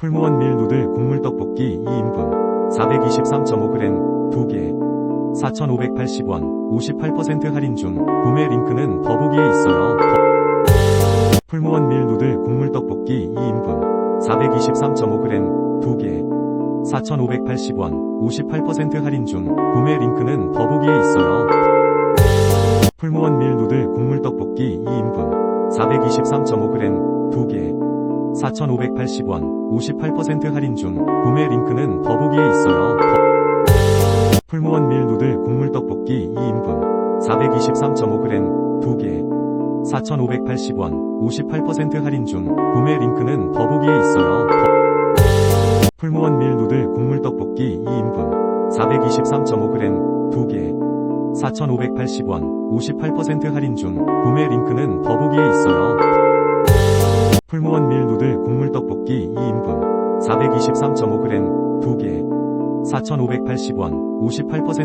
풀무원 밀 누들 국물 떡볶이 2인분. 423.5g 2개. 4,580원 58% 할인 중. 구매 링크는 더보기에 있어요. 풀무원 밀 누들 국물 떡볶이 2인분. 423.5g 2개. 4,580원 58% 할인 중. 구매 링크는 더보기에 있어요. 풀무원 밀 누들 국물 떡볶이 2인분. 423.5g 2개 4,580원 58% 할인 중 구매 링크는 더보기에 있어요. 풀무원 밀 누들 국물 떡볶이 2인분 423.5g 2개 4,580원 58% 할인 중 구매 링크는 더보기에 있어요. 풀무원 밀 누들 국물 떡볶이 2인분 423.5g 2개 4,580원 58% 할인 중 구매 링크는 더보기에 있어요. 풀무원 밀 누들 국물 떡볶이 2인분. 423.5g 2개. 4,580원 58%